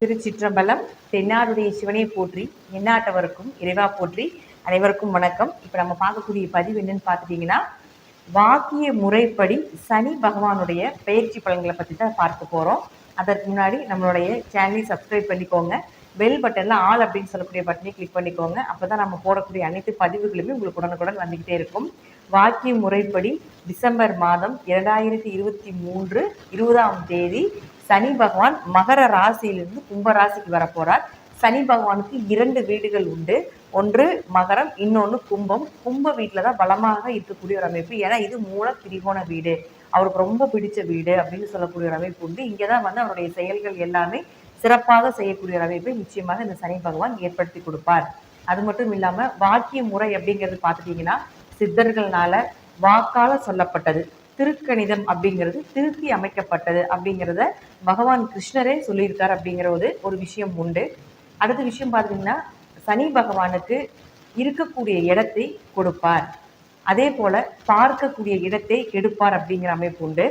திருச்சிற்றம்பலம் தென்னாருடைய சிவனை போற்றி என்னாட்டவருக்கும் இறைவா போற்றி அனைவருக்கும் வணக்கம். இப்போ நம்ம பார்க்கக்கூடிய பதிவு என்னன்னு பார்த்துட்டீங்கன்னா வாக்கிய முறைப்படி சனி பகவானுடைய பயிற்சி பலன்களை பற்றி தான் பார்க்க போகிறோம் அதற்கு முன்னாடி நம்மளுடைய சேனலை சப்ஸ்கிரைப் பண்ணிக்கோங்க. பெல் பட்டனில் ஆல் அப்படின்னு சொல்லக்கூடிய பட்டனை கிளிக் பண்ணிக்கோங்க. அப்போ தான் நம்ம போடக்கூடிய அனைத்து பதிவுகளுமே உங்களுக்கு உடனுக்குடன் வந்துக்கிட்டே இருக்கும். வாக்கிய முறைப்படி டிசம்பர் மாதம் இரண்டாயிரத்தி இருபத்தி மூன்று இருபதாம் தேதி சனி பகவான் மகர ராசியிலிருந்து கும்ப ராசிக்கு சனி பகவானுக்கு இரண்டு வீடுகள் உண்டு. ஒன்று மகரம் இன்னொன்று கும்பம். கும்ப வீட்டில் தான் பலமாக இருக்கக்கூடிய ஒரு அமைப்பு. ஏன்னா இது மூல திரிகோண வீடு. அவருக்கு ரொம்ப பிடிச்ச வீடு அப்படின்னு சொல்லக்கூடிய ஒரு அமைப்பு உண்டு. இங்கே தான் வந்து அவருடைய செயல்கள் எல்லாமே சிறப்பாக செய்யக்கூடிய ஒரு அமைப்பை நிச்சயமாக இந்த சனி பகவான் ஏற்படுத்தி கொடுப்பார். அது மட்டும் இல்லாமல் வாக்கிய முறை அப்படிங்கிறது பார்த்துட்டிங்கன்னா சித்தர்கள்னால வாக்கால சொல்லப்பட்டது திருக்கணிதம் அப்படிங்கிறது திருத்தி அமைக்கப்பட்டது அப்படிங்கிறத பகவான் கிருஷ்ணரே சொல்லியிருக்கார் அப்படிங்கிற ஒரு ஒரு விஷயம் உண்டு. அடுத்த விஷயம் பார்த்தீங்கன்னா சனி பகவானுக்கு இருக்கக்கூடிய இடத்தை கொடுப்பார். அதே போல பார்க்கக்கூடிய இடத்தை கெடுப்பார் அப்படிங்கிற அமைப்பு உண்டு.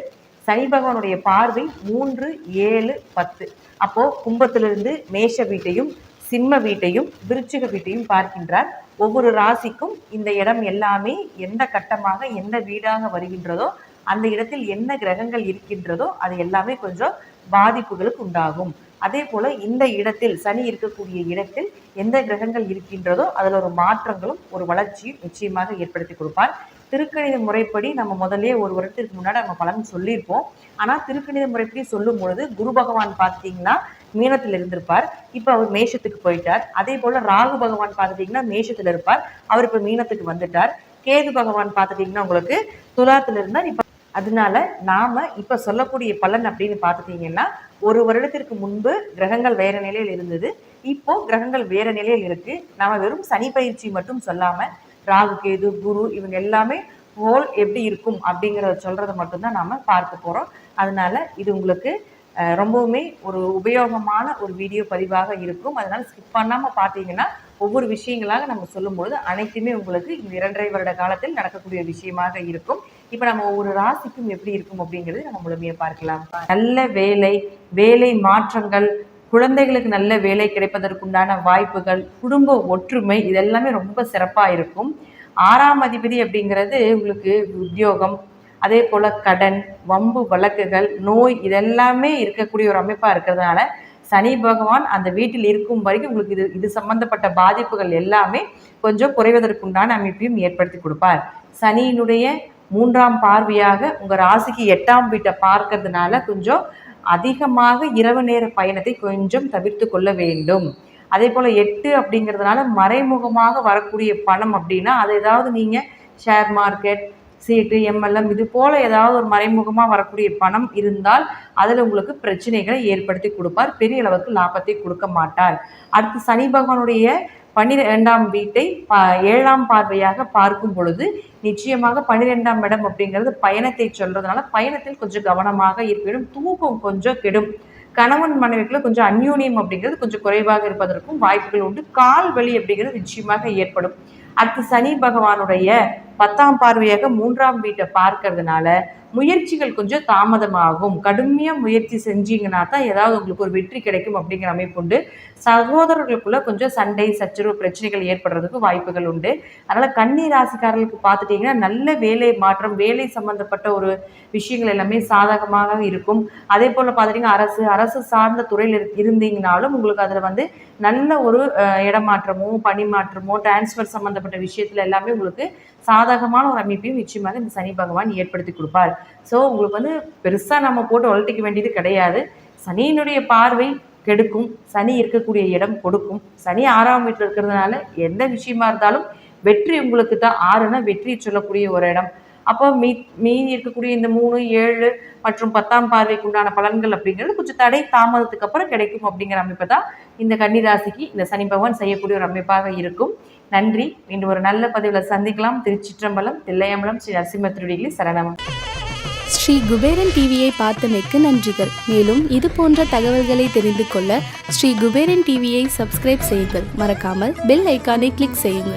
சனி பகவானுடைய பார்வை மூன்று ஏழு பத்து. அப்போ கும்பத்திலிருந்து மேஷ வீட்டையும் சிம்ம வீட்டையும் விருச்சிக வீட்டையும் பார்க்கின்றார். ஒவ்வொரு ராசிக்கும் இந்த இடம் எல்லாமே எந்த கட்டமாக எந்த வீடாக வருகின்றதோ அந்த இடத்தில் என்ன கிரகங்கள் இருக்கின்றதோ அது எல்லாமே கொஞ்சம் பாதிப்புகளுக்கு உண்டாகும். அதே போல இந்த இடத்தில் சனி இருக்கக்கூடிய இடத்தில் எந்த கிரகங்கள் இருக்கின்றதோ அதில் ஒரு மாற்றங்களும் ஒரு வளர்ச்சியும் நிச்சயமாக ஏற்படுத்தி கொடுப்பார். திருக்கணித முறைப்படி நம்ம முதல்லயே ஒரு வருடத்திற்கு முன்னாடி நம்ம பலன் சொல்லியிருப்போம். ஆனால் திருக்கணித முறைப்படி சொல்லும் பொழுது குரு பகவான் பார்த்தீங்கன்னா மீனத்தில் இருந்திருப்பார். இப்போ அவர் மேஷத்துக்கு போயிட்டார். அதே போல் ராகு பகவான் பார்த்துட்டிங்கன்னா மேஷத்தில் இருப்பார். அவர் இப்போ மீனத்துக்கு வந்துட்டார். கேது பகவான் பார்த்துட்டிங்கன்னா உங்களுக்கு துலாத்தில் இருந்தார். இப்போ அதனால நாம இப்போ சொல்லக்கூடிய பலன் அப்படின்னு பார்த்துட்டிங்கன்னா ஒரு வருடத்திற்கு முன்பு கிரகங்கள் வேற நிலையில் இருந்தது. இப்போ கிரகங்கள் வேற நிலையில் இருக்கு. நாம் வெறும் சனி பயிற்சி மட்டும் சொல்லாமல் ராகு கேது குரு இவங்க எல்லாமே ஹோல் எப்படி இருக்கும் அப்படிங்கிறத சொல்கிறத மட்டும்தான் நாம் பார்க்க போகிறோம் அதனால இது உங்களுக்கு ரொம்பவுமே ஒரு உபயோகமான ஒரு வீடியோ பதிவாக இருக்கும். அதனால் ஸ்கிப் பண்ணாமல் பார்த்தீங்கன்னா ஒவ்வொரு விஷயங்களாக நம்ம சொல்லும்போது அனைத்துமே உங்களுக்கு இந்த இரண்டரை வருட காலத்தில் நடக்கக்கூடிய விஷயமாக இருக்கும். இப்போ நம்ம ஒவ்வொரு ராசிக்கும் எப்படி இருக்கும் அப்படிங்கிறது நம்ம முழுமையாக பார்க்கலாம். நல்ல வேலை வேலை மாற்றங்கள் குழந்தைகளுக்கு நல்ல வேலை கிடைப்பதற்குண்டான வாய்ப்புகள் குடும்ப ஒற்றுமை இதெல்லாமே ரொம்ப சிறப்பாக இருக்கும். ஆறாம் அதிபதி அப்படிங்கிறது உங்களுக்கு உத்தியோகம் அதே போல் கடன் வம்பு வழக்குகள் நோய் இதெல்லாமே இருக்கக்கூடிய ஒரு அமைப்பாக இருக்கிறதுனால சனி பகவான் அந்த வீட்டில் இருக்கும் வரைக்கும் உங்களுக்கு இது இது சம்பந்தப்பட்ட பாதிப்புகள் எல்லாமே கொஞ்சம் குறைவதற்குண்டான அமைப்பையும் ஏற்படுத்தி கொடுப்பார். சனியினுடைய மூன்றாம் பார்வையாக உங்கள் ராசிக்கு எட்டாம் வீட்டை பார்க்கறதுனால கொஞ்சம் அதிகமாக இரவு நேர பயணத்தை கொஞ்சம் தவிர்த்து கொள்ள வேண்டும். அதே போல் எட்டு அப்படிங்கிறதுனால மறைமுகமாக வரக்கூடிய பணம் அப்படின்னா அது ஏதாவது நீங்கள் ஷேர் மார்க்கெட் சீட்டு எம்எல்எம் இது போல் ஏதாவது ஒரு மறைமுகமாக வரக்கூடிய பணம் இருந்தால் அதில் உங்களுக்கு பிரச்சனைகளை ஏற்படுத்தி கொடுப்பார். பெரிய அளவுக்கு லாபத்தை கொடுக்க மாட்டார். அடுத்து சனி பகவானுடைய பன்னிரெண்டாம் வீட்டை பா ஏழாம் பார்வையாக பார்க்கும் பொழுது நிச்சயமாக பன்னிரெண்டாம் இடம் அப்படிங்கிறது பயணத்தை சொல்றதுனால பயணத்தில் கொஞ்சம் கவனமாக இருப்பினும் தூக்கம் கொஞ்சம் கெடும். கணவன் மனைவிக்குள்ள கொஞ்சம் அந்யூனியம் அப்படிங்கிறது கொஞ்சம் குறைவாக இருப்பதற்கும் வாய்ப்புகள் உண்டு. கால் வலி அப்படிங்கிறது நிச்சயமாக ஏற்படும். அடுத்து சனி பகவானுடைய பத்தாம் பார்வையாக மூன்றாம் வீட்டை பார்க்கறதுனால முயற்சிகள் கொஞ்சம் தாமதமாகும். கடுமையாக முயற்சி செஞ்சீங்கன்னா தான் ஏதாவது உங்களுக்கு ஒரு வெற்றி கிடைக்கும் அப்படிங்கிற அமைப்பு உண்டு. சகோதரர்களுக்குள்ள கொஞ்சம் சண்டை சச்சரவு பிரச்சனைகள் ஏற்படுறதுக்கு வாய்ப்புகள் உண்டு. அதனால் கன்னி ராசிக்காரர்களுக்கு பார்த்துட்டிங்கன்னா நல்ல வேலை மாற்றம் வேலை சம்பந்தப்பட்ட ஒரு விஷயங்கள் எல்லாமே சாதகமாக இருக்கும். அதே போல் பார்த்துட்டிங்கன்னா அரசு அரசு சார்ந்த துறையில் இருந்தீங்கனாலும் உங்களுக்கு அதில் வந்து நல்ல ஒரு இடமாற்றமோ பணி மாற்றமோ டிரான்ஸ்ஃபர் சம்மந்தப்பட்ட விஷயத்தில் எல்லாமே உங்களுக்கு சாதகமான ஒரு அமைப்பையும் நிச்சயமாக இந்த சனி பகவான் ஏற்படுத்தி கொடுப்பார். ஸோ உங்களுக்கு வந்து பெருசாக நம்ம போட்டு வளர்த்திக்க வேண்டியது கிடையாது. சனியினுடைய பார்வை கெடுக்கும் சனி இருக்கக்கூடிய இடம் கொடுக்கும். சனி ஆறாம் வீட்டில் இருக்கிறதுனால எந்த விஷயமா இருந்தாலும் வெற்றி உங்களுக்கு தான். ஆறுனா வெற்றி சொல்லக்கூடிய ஒரு இடம். அப்போ மீ மீதி இருக்கக்கூடிய இந்த மூணு ஏழு மற்றும் பத்தாம் பார்வைக்கு உண்டான பலன்கள் அப்படிங்கிறது கொஞ்சம் தடை தாமதத்துக்கு அப்புறம் கிடைக்கும் அப்படிங்கிற அமைப்பை தான் இந்த கன்னிராசிக்கு இந்த சனி பகவான் செய்யக்கூடிய ஒரு அமைப்பாக இருக்கும். நன்றி. மீண்டும் ஒரு நல்ல பதிவில் சந்திக்கலாம். திருச்சிற்றம்பலம் தில்லையம்பலம் ஸ்ரீ நரசிம்ம திருடிகளி சரணம். ஸ்ரீ குபேரன் டிவியை பார்த்தமைக்கு நன்றிகள். மேலும் இது போன்ற தகவல்களை தெரிந்து கொள்ள ஸ்ரீ குபேரன் டிவியை சப்ஸ்கிரைப் செய்யுங்கள். மறக்காமல் பெல் ஐக்கானை கிளிக் செய்யுங்கள்.